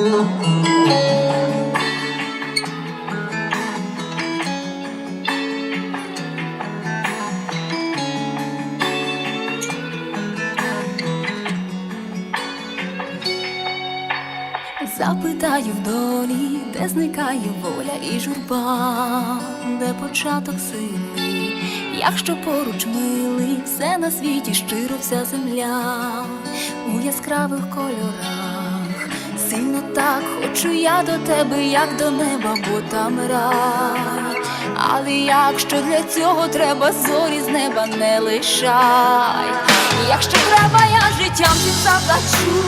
Запитаю в долі, де зникає воля і журба, де початок сильний, якщо поруч милий, все на світі щиро вся земля у яскравих кольорах. Сильно так хочу я до тебе, як до неба, бо там рай. Але якщо для цього треба зорі з неба не лишай. Якщо треба, я життям цим заплачу.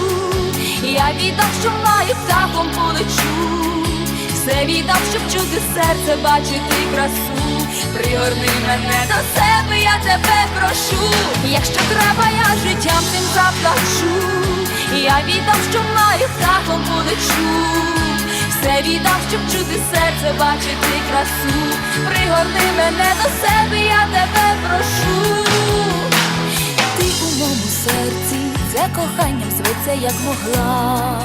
Я віддам, що маю птахом полечу. Все віддам, щоб чути серце, бачити красу. Пригорни мене до себе, я тебе прошу. Якщо треба, я життям цим заплачу. Я віддам, що маю птахом полечу. Все віддам, щоб чути серце, бачити красу. Пригорни мене до себе, я тебе прошу. Ти у моєму серці, це коханням зветься, як могла.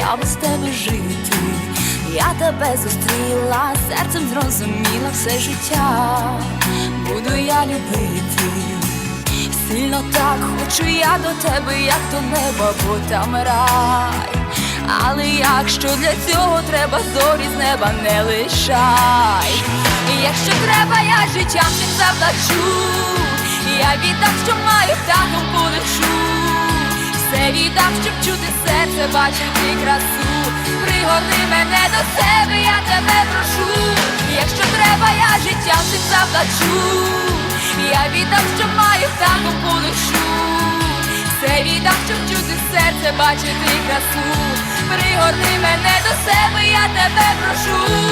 Я без тебе жити, я тебе зустріла, серцем зрозуміла все життя. Буду я любити. Сильно так хочу я до тебе, як до неба, бо там рай. Але якщо для цього треба зорі з неба не лишай. І якщо треба, я життям цим заплачу. Я віддам, що маю птахом полечу. Все віддам, щоб чути серце, бачити красу. Пригорни мене до себе, я тебе прошу. Якщо треба, я життям цим заплачу. Я віддам, що маю бачити красу. Пригорни мене до себе, я тебе прошу.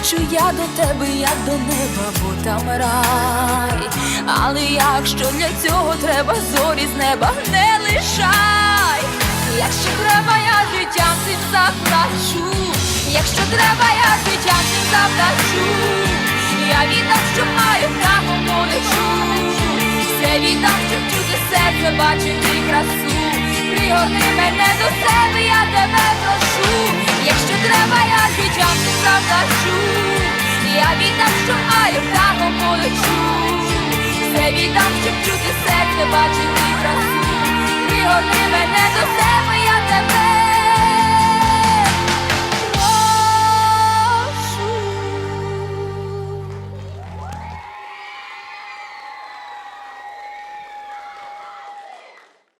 Хочу я до тебе, як до неба, бо там рай. Але якщо для цього треба зорі з неба не лишай. Якщо треба, я життям цим заплачу. Якщо треба, я життям цим заплачу. Я віддам, що маю право полечу. Все віддам, щоб чути серце, бачити красу. Пригорни мене до себе, я тебе прошу. Все віддам, щоб чути серце, бачити красу. Пригорни мене до себе,